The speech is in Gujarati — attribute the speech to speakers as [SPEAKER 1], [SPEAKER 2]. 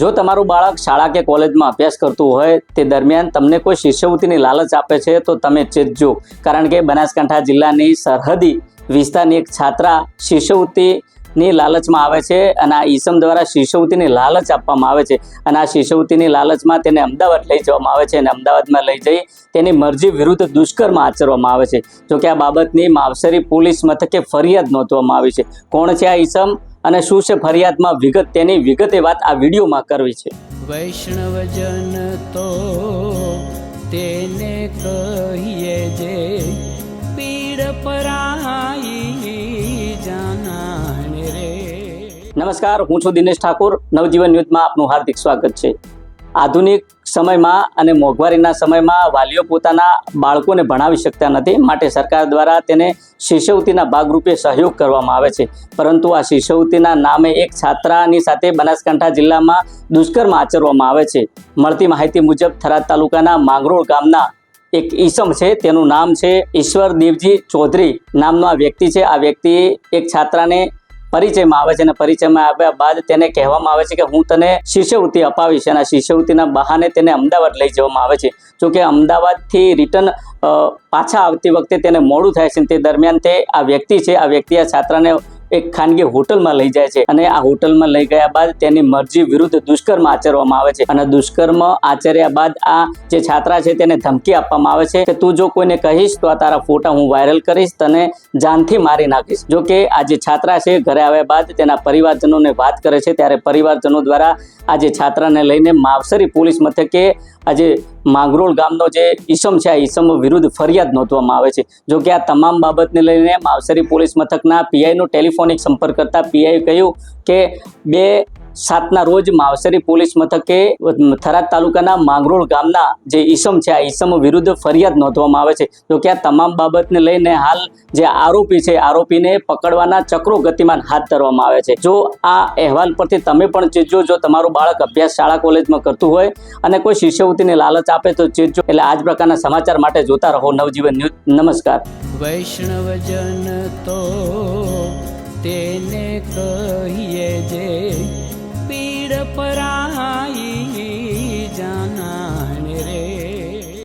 [SPEAKER 1] જો તમારું બાળક શાળા કે કોલેજમાં અભ્યાસ કરતું હોય, તે દરમિયાન તમને કોઈ શિષ્યવૃત્તિની લાલચ આપે છે, તો તમે ચેતજો. કારણ કે બનાસકાંઠા જિલ્લાની સરહદી વિસ્તારની એક છાત્રા શિષ્યવૃત્તિની લાલચમાં આવે છે અને આ ઈસમ દ્વારા શિષ્યવૃત્તિની લાલચ આપવામાં આવે છે. અને આ શિષ્યવૃત્તિની લાલચમાં તેને અમદાવાદ લઈ જવામાં આવે છે અને અમદાવાદમાં લઈ જઈ તેની મરજી વિરુદ્ધ દુષ્કર્મ આચરવામાં આવે છે. જોકે આ બાબતની માવસરી પોલીસ મથકે ફરિયાદ નોંધવામાં આવી છે. કોણ છે આ ઈસમ? અને શું છે ફરિયાદમાં વિગત તેની વિગતે વાત આ વિડીયોમાં કરવી છે.
[SPEAKER 2] વૈષ્ણવજન તો તેને કહીએ જે પીડ પરાઈ જાનાને રે.
[SPEAKER 1] નમસ્કાર હું છું દિનેશ ઠાકુર. નવજીવન ન્યૂઝમાં આપનું હાર્દિક સ્વાગત છે. આધુનિક સમયમાં અને મોંઘવારીના સમયમાં વાલીઓ પોતાના બાળકોને ભણાવી શકતા નથી. માટે સરકાર દ્વારા તેને શિષ્યવૃત્તિના ભાગરૂપે સહયોગ કરવામાં આવે છે. પરંતુ આ શિષ્યવૃત્તિના નામે એક છાત્રાની સાથે બનાસકાંઠા જિલ્લામાં દુષ્કર્મ આચરવામાં આવે છે. મળતી માહિતી મુજબ થરાદ તાલુકાના માંગરોળ ગામના એક ઈસમ છે. તેનું નામ છે ઈશ્વર દેવજી ચૌધરી નામનો આ વ્યક્તિ છે. આ વ્યક્તિ એક છાત્રાને પરિચયમાં આવે છે અને પરિચયમાં આવ્યા બાદ તેને કહેવામાં આવે છે કે હું તને શિષ્યવૃત્તિ અપાવીશ અને શિષ્યવૃત્તિના બહાને તેને અમદાવાદ લઈ જવામાં આવે છે. જોકે અમદાવાદથી રિટર્ન પાછા આવતી વખતે તેને મોડું થાય છે તે દરમિયાન તે આ વ્યક્તિ છે. આ વ્યક્તિ આ છાત્રાને એક ખાનગી હોટલમાં લઈ જાય છે અને આ હોટલમાં લઈ ગયા બાદ તેની મરજી વિરુદ્ધ દુષ્કર્મ આચરવામાં આવે છે. અને દુષ્કર્મ આચર્યા બાદ આ જે છાત્રા છે તેને ધમકી આપવામાં આવે છે કે તું જો કોઈને કહીશ તો આ તારા ફોટા હું વાયરલ કરીશ, તને જાનથી મારી નાખીશ. જો કે આ જે છાત્રા છે ઘરે આવ્યા બાદ તેના પરિવારજનોને વાત કરે છે. ત્યારે પરિવારજનો દ્વારા આ જે છાત્રાને લઈને માવસરી પોલીસ મથકે આજે માંગરોળ ગામનો જે ઈસમ છે, આ ઈસમ વિરુદ્ધ ફરિયાદ નોંધવામાં આવે છે. જો કે આ તમામ બાબતને લઈને માવસરી પોલીસ મથકના પીઆઈનો ટેલિફોનિક સંપર્ક કરતા પીઆઈએ કહ્યું કે બે સાતના રોજ માવસરી પોલીસ મથકે થરાદ તાલુકાના માંગરોળ ગામના જે ઈસમ છે, આ ઈસમ વિરુદ્ધ ફરિયાદ નોંધવામાં આવે છે. જો કે આ તમામ બાબતને લઈને હાલ જે આરોપી છે, આરોપીને પકડવાના ચક્રો ગતિમાન હાથ ધરવામાં આવે છે. જો આ અહેવાલ પરથી તમે પણ ચીજો, જો તમારું બાળક અભ્યાસ શાળા કોલેજમાં કરતું હોય અને કોઈ શિષ્યવૃત્તિની લાલચ આપે તો ચીજો. એટલે આ જ પ્રકારના સમાચાર માટે જોતા રહો નવજીવન ન્યૂઝ. નમસ્કાર.
[SPEAKER 2] વૈષ્ણવજન તો તેને પરાઈ